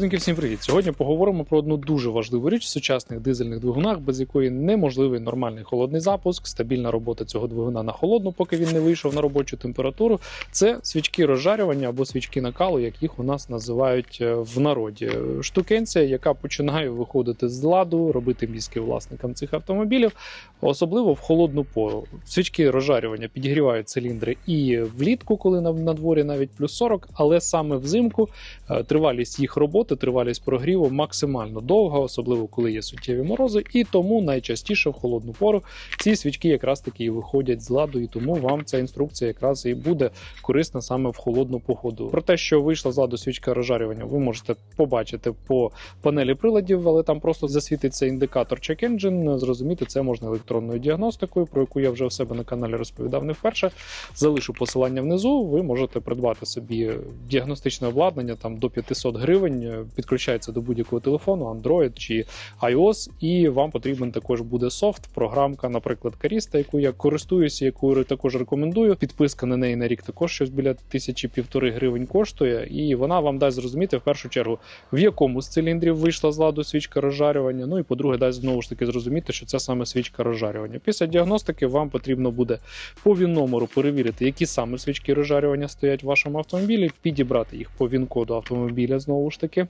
Люденьки, всім привіт! Сьогодні поговоримо про одну дуже важливу річ в сучасних дизельних двигунах, без якої неможливий нормальний холодний запуск, стабільна робота цього двигуна на холодну, поки він не вийшов на робочу температуру. Це свічки розжарювання або свічки накалу, як їх у нас називають е, в народі. Штукенція, яка починає виходити з ладу, робити мізки власникам цих автомобілів, особливо в холодну пору. Свічки розжарювання підігрівають циліндри і влітку, коли на дворі навіть плюс 40, але саме взимку е, тривалість їх роботи, тривалість прогріву максимально довга, особливо коли є суттєві морози, і тому найчастіше в холодну пору ці свічки якраз таки і виходять з ладу, і тому вам ця інструкція якраз і буде корисна саме в холодну погоду. Про те, що вийшла з ладу свічка розжарювання, ви можете побачити по панелі приладів, але там просто засвітиться індикатор Check Engine. Зрозуміти це можна електронною діагностикою, про яку я вже у себе на каналі розповідав не вперше. Залишу посилання внизу. Ви можете придбати собі діагностичне обладнання там до 500 гривень. Підключається до будь-якого телефону, Android чи iOS, і вам потрібен також буде софт, програмка, наприклад, Каріста, яку я користуюся, яку також рекомендую. Підписка на неї на рік також щось біля тисячі півтори гривень коштує, і вона вам дасть зрозуміти в першу чергу, в якому з циліндрів вийшла з ладу свічка розжарювання. Ну і по-друге, дасть знову ж таки зрозуміти, що це саме свічка розжарювання. Після діагностики вам потрібно буде по він номеру перевірити, які саме свічки розжарювання стоять в вашому автомобілі, підібрати їх по він-коду автомобіля знову ж таки,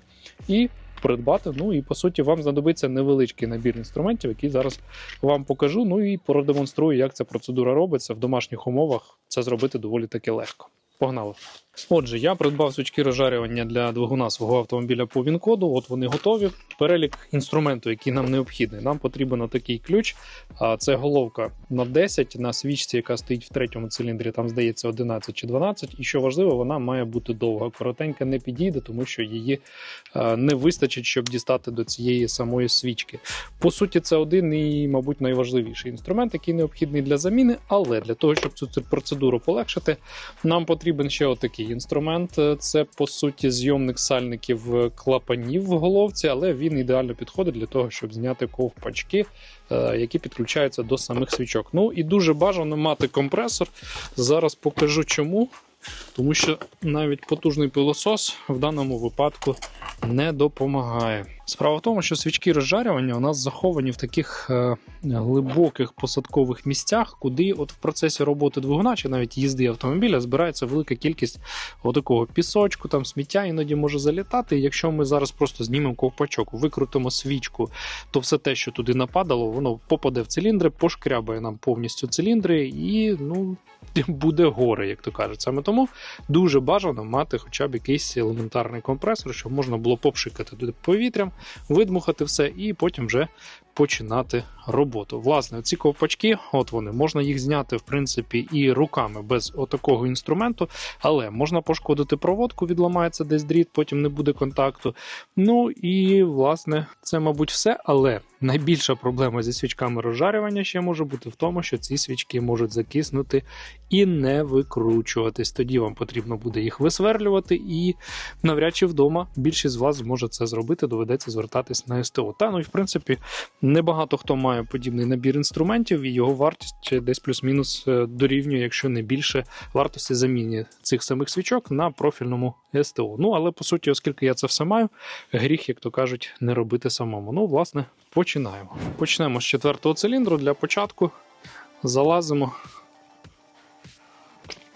і придбати. Ну і по суті, вам знадобиться невеличкий набір інструментів, який зараз вам покажу. Ну і продемонструю, як ця процедура робиться в домашніх умовах. Це зробити доволі таки легко. Погнали. Отже, я придбав свічки розжарювання для двигуна свого автомобіля по ВІН-коду. От вони готові. Перелік інструменту, який нам необхідний. Нам потрібен такий ключ. Це головка на 10 на свічці, яка стоїть в третьому циліндрі, там здається 11 чи 12. І що важливо, вона має бути довга. Коротенька не підійде, тому що її не вистачить, щоб дістати до цієї самої свічки. По суті, це один і, мабуть, найважливіший інструмент, який необхідний для заміни. Але для того, щоб цю процедуру полегшити, нам потрібен ще отакий інструмент. Це по суті зйомник сальників клапанів в головці, але він ідеально підходить для того, щоб зняти ковпачки, які підключаються до самих свічок. Ну і дуже бажано мати компресор. Зараз покажу чому. Тому що навіть потужний пилосос в даному випадку не допомагає. Справа в тому, що свічки розжарювання у нас заховані в таких е, глибоких посадкових місцях, куди от в процесі роботи двигуна чи навіть їзди автомобіля збирається велика кількість отакого пісочку, там сміття іноді може залітати. І якщо ми зараз просто знімемо ковпачок, викрутимо свічку, то все те, що туди нападало, воно попаде в циліндри, пошкрябає нам повністю циліндри і ну. Буде горе, як то кажуть. Саме тому дуже бажано мати хоча б якийсь елементарний компресор, щоб можна було попшикати туди повітрям, видмухати все і потім вже починати роботу. Власне, ці ковпачки, от вони, можна їх зняти, в принципі, і руками без отакого інструменту, але можна пошкодити проводку, відламається десь дріт, потім не буде контакту. Ну і, власне, це, мабуть, все. Але найбільша проблема зі свічками розжарювання ще може бути в тому, що ці свічки можуть закиснути і не викручуватись. Тоді вам потрібно буде їх висверлювати, і навряд чи вдома більшість з вас зможе це зробити, доведеться звертатись на СТО. Та ну і в принципі. Небагато хто має подібний набір інструментів, і його вартість десь плюс-мінус е, дорівнює, якщо не більше вартості заміни цих самих свічок на профільному СТО. Ну але по суті, оскільки я це все маю, гріх, як то кажуть, не робити самому. Ну, власне, починаємо. Почнемо з четвертого циліндру для початку. Залазимо,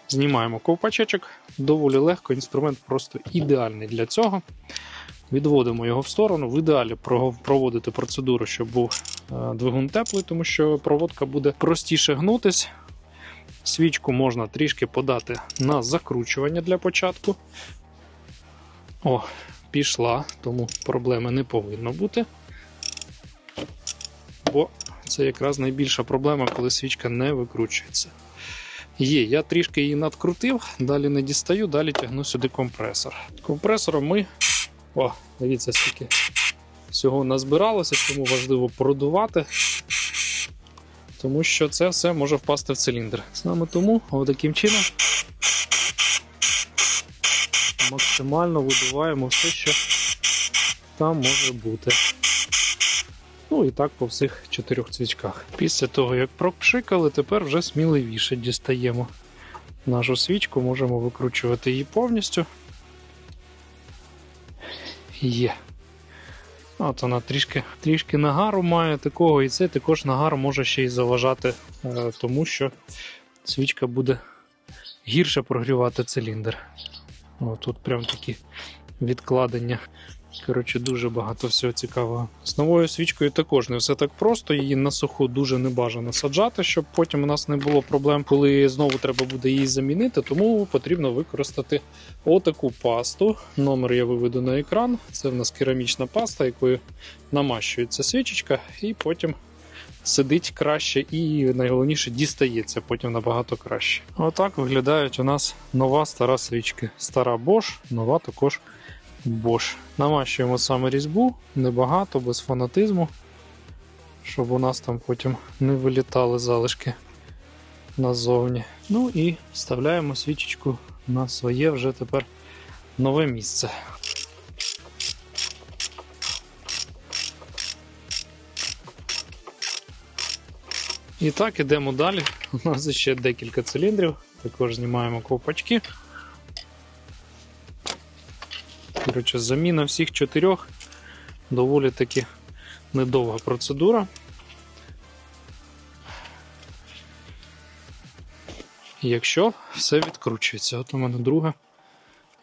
знімаємо ковпачечок. Доволі легко, інструмент просто ідеальний для цього. Відводимо його в сторону. В ідеалі проводити процедуру, щоб був е, двигун теплий, тому що проводка буде простіше гнутись. Свічку можна трішки подати на закручування для початку. О, пішла, тому проблеми не повинно бути. Бо це якраз найбільша проблема, коли свічка не викручується. Є, я трішки її надкрутив, далі не дістаю, далі тягну сюди компресор. Компресором ми о, дивіться, скільки всього назбиралося, тому важливо продувати, тому що це все може впасти в циліндр. Саме тому таким чином максимально видуваємо все, що там може бути. Ну і так по всіх чотирьох свічках. Після того, як пропшикали, тепер вже сміливіше дістаємо нашу свічку, можемо викручувати її повністю. Є. От вона трішки, трішки нагару має такого, і це також нагар може ще й заважати, е, тому що свічка буде гірше прогрівати циліндр. О, тут прям такі відкладення. Коротше, дуже багато всього цікавого. З новою свічкою також не все так просто. Її на суху дуже не бажано саджати, щоб потім у нас не було проблем, коли знову треба буде її замінити. Тому потрібно використати отаку пасту. Номер я виведу на екран. Це в нас керамічна паста, якою намащується свічечка, і потім сидить краще і найголовніше дістається потім набагато краще. Отак виглядають у нас нова стара свічки. Стара Bosch, нова також Bosch. Намащуємо саме різьбу, небагато, без фанатизму, щоб у нас там потім не вилітали залишки назовні. Ну і вставляємо свічечку на своє вже тепер нове місце. І так, ідемо далі. У нас ще декілька циліндрів. Також знімаємо ковпачки. Коротше, заміна всіх чотирьох доволі таки недовга процедура. Якщо все відкручується, от у мене друга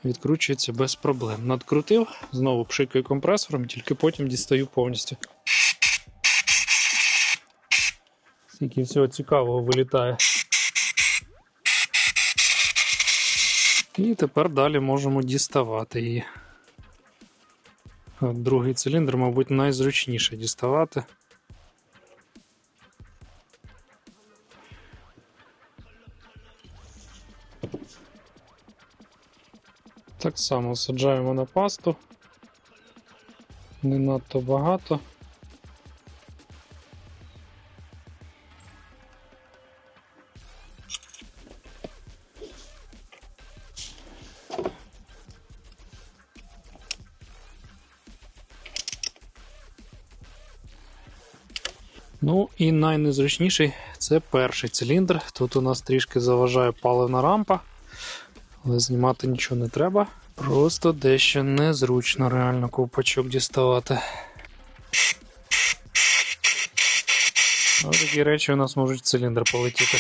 відкручується без проблем. Надкрутив, знову пшикаю компресором, тільки потім дістаю повністю. Скільки всього цікавого вилітає. І тепер далі можемо діставати її. Другий циліндр, мабуть, найзручніше діставати. Так само саджаємо на пасту. Не надто багато. Ну і найнезручніший це перший циліндр. Тут у нас трішки заважає паливна рампа, але знімати нічого не треба. Просто дещо незручно реально ковпачок діставати. Ось такі речі у нас можуть в циліндр полетіти.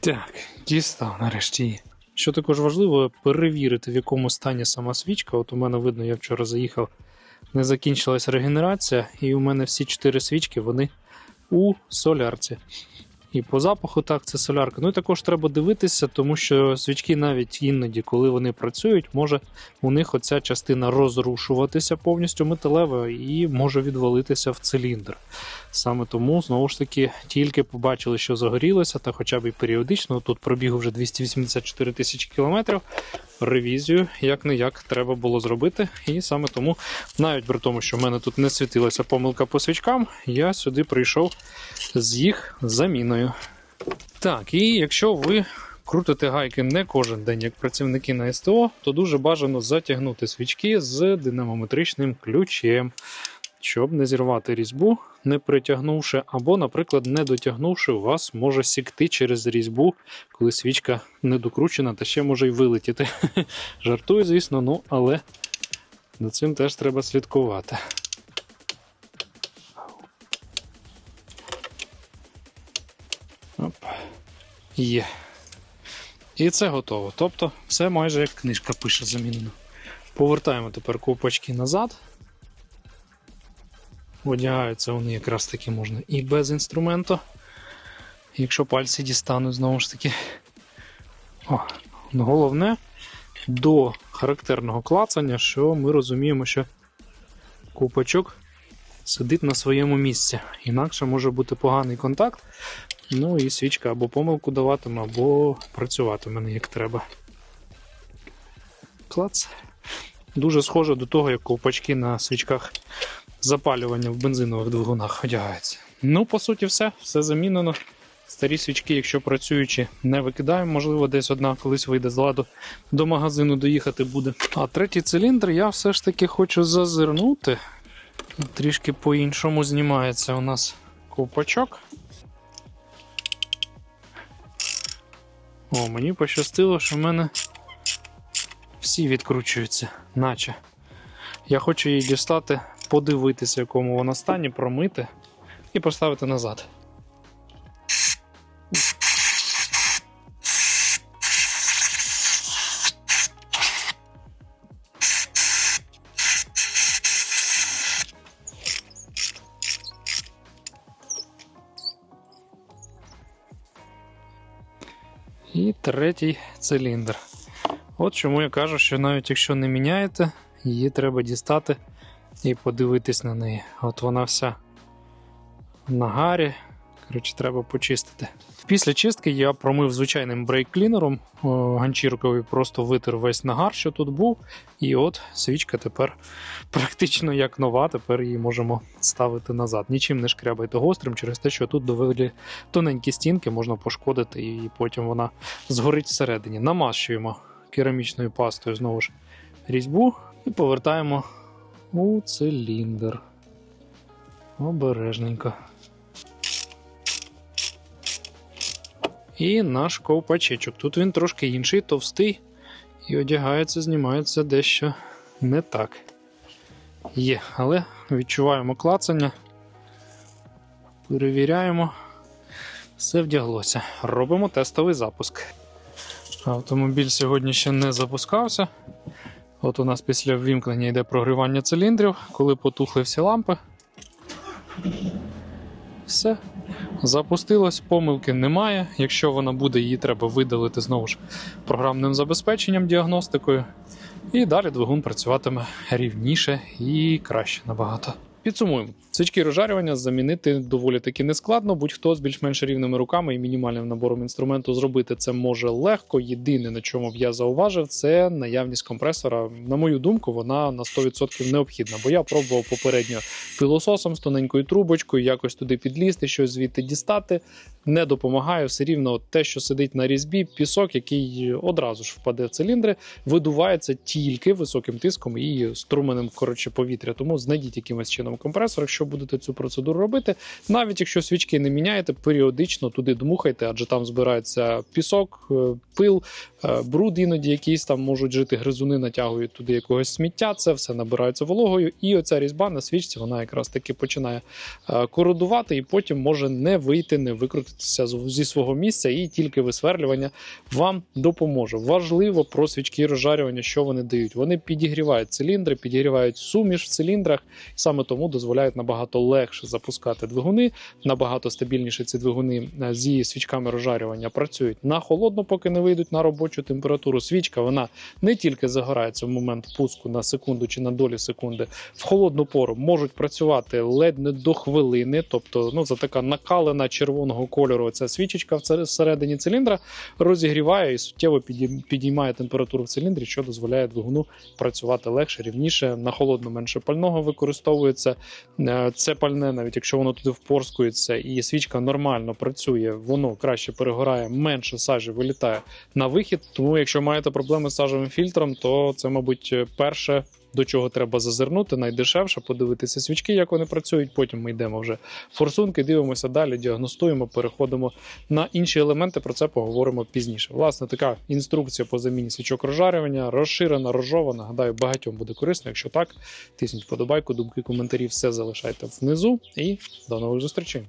Так, дістав нарешті. Що також важливо, перевірити, в якому стані сама свічка. От у мене видно, я вчора заїхав не закінчилась регенерація, і у мене всі чотири свічки вони у солярці. І по запаху так, це солярка. Ну і також треба дивитися, тому що свічки навіть іноді, коли вони працюють, може у них оця частина розрушуватися повністю металева і може відвалитися в циліндр. Саме тому, знову ж таки, тільки побачили, що загорілося, та хоча б і періодично, тут пробігу вже 284 тисячі кілометрів. Ревізію як не як треба було зробити. І саме тому, навіть при тому, що в мене тут не світилася помилка по свічкам, я сюди прийшов з їх заміною. Так, і якщо ви крутите гайки не кожен день, як працівники на СТО, то дуже бажано затягнути свічки з динамометричним ключем, щоб не зірвати різьбу, не притягнувши, або, наприклад, не дотягнувши, вас може сікти через різьбу, коли свічка не докручена, та ще може й вилетіти. Жартую, звісно, ну але над цим теж треба слідкувати. Оп. Є. І це готово. Тобто, все майже як книжка пише замінено. Повертаємо тепер ковпачки назад. Одягаються вони якраз таки можна і без інструменту. Якщо пальці дістануть, знову ж таки. О, ну, Головне до характерного клацання, що ми розуміємо, що ковпачок сидить на своєму місці. Інакше може бути поганий контакт. Ну і свічка або помилку даватиме, або працюватиме не як треба. Клац. Дуже схоже до того, як ковпачки на свічках запалювання в бензинових двигунах одягаються. Ну, по суті, все, все замінено. Старі свічки, якщо працюючи, не викидаємо, можливо, десь одна колись вийде з ладу до магазину доїхати буде. А третій циліндр я все ж таки хочу зазирнути. Трішки по-іншому знімається у нас ковпачок. О, мені пощастило, що в мене всі відкручуються, наче. Я хочу її дістати, подивитися, в якому вона стані, промити і поставити назад. І третій циліндр. От чому я кажу, що навіть якщо не міняєте, її треба дістати і подивитись на неї. От вона вся в нагарі. Коротше, треба почистити. Після чистки я промив звичайним брейк-клінером ганчіркою, просто витер весь нагар, що тут був. І от свічка тепер практично як нова, тепер її можемо ставити назад. Нічим не шкрябайте гострим через те, що тут довели тоненькі стінки, можна пошкодити, і потім вона згорить всередині. Намащуємо керамічною пастою знову ж різьбу і повертаємо у циліндр. Обережненько. І наш ковпачечок. Тут він трошки інший, товстий, і одягається, знімається дещо не так. Є, але відчуваємо клацання, перевіряємо. Все вдяглося. Робимо тестовий запуск. Автомобіль сьогодні ще не запускався. От у нас після ввімкнення йде прогрівання циліндрів, коли потухли всі лампи. Все. Запустилось, помилки немає. Якщо вона буде, її треба видалити знову ж програмним забезпеченням, діагностикою. І далі двигун працюватиме рівніше і краще набагато. Підсумуємо, свічки розжарювання замінити доволі таки нескладно. Будь-хто з більш-менш рівними руками і мінімальним набором інструменту зробити це може легко. Єдине, на чому б я зауважив, це наявність компресора. На мою думку, вона на 100% необхідна, бо я пробував попередньо пилососом з тоненькою трубочкою, якось туди підлізти, щось звідти дістати. Не допомагає все рівно те, що сидить на різьбі, пісок, який одразу ж впаде в циліндри, видувається тільки високим тиском і струменем коротше повітря. Тому знайдіть якимось чином компресор, якщо будете цю процедуру робити. Навіть якщо свічки не міняєте, періодично туди дмухайте, адже там збирається пісок, е, пил, е, бруд іноді якісь там можуть жити гризуни, натягують туди якогось сміття. Це все набирається вологою. І оця різьба на свічці вона якраз таки починає е, кородувати, і потім може не вийти, не викрутитися зі свого місця, і тільки висверлювання вам допоможе. Важливо про свічки розжарювання, що вони дають. Вони підігрівають циліндри, підігрівають суміш в циліндрах, саме тому дозволяють набагато легше запускати двигуни, набагато стабільніше ці двигуни е, зі свічками розжарювання працюють на холодно, поки не вийдуть на робочу температуру. Свічка вона не тільки загорається в момент пуску на секунду чи на долі секунди. В холодну пору можуть працювати ледь не до хвилини, тобто ну це така накалена червоного кольору. Ця свічечка всередині циліндра розігріває і суттєво підіймає температуру в циліндрі, що дозволяє двигуну працювати легше, рівніше. На холодно менше пального використовується. Е, Це пальне, навіть якщо воно туди впорскується, і свічка нормально працює, воно краще перегорає, менше сажі вилітає на вихід. Тому, якщо маєте проблеми з сажевим фільтром, то це, мабуть, перше. До чого треба зазирнути, найдешевше, подивитися свічки, як вони працюють. Потім ми йдемо вже форсунки, дивимося далі, діагностуємо, переходимо на інші елементи. Про це поговоримо пізніше. Власне, така інструкція по заміні свічок розжарювання, розширена, розжована. Гадаю, багатьом буде корисно. Якщо так, тисніть вподобайку, думки, коментарі, все залишайте внизу. І до нових зустрічей.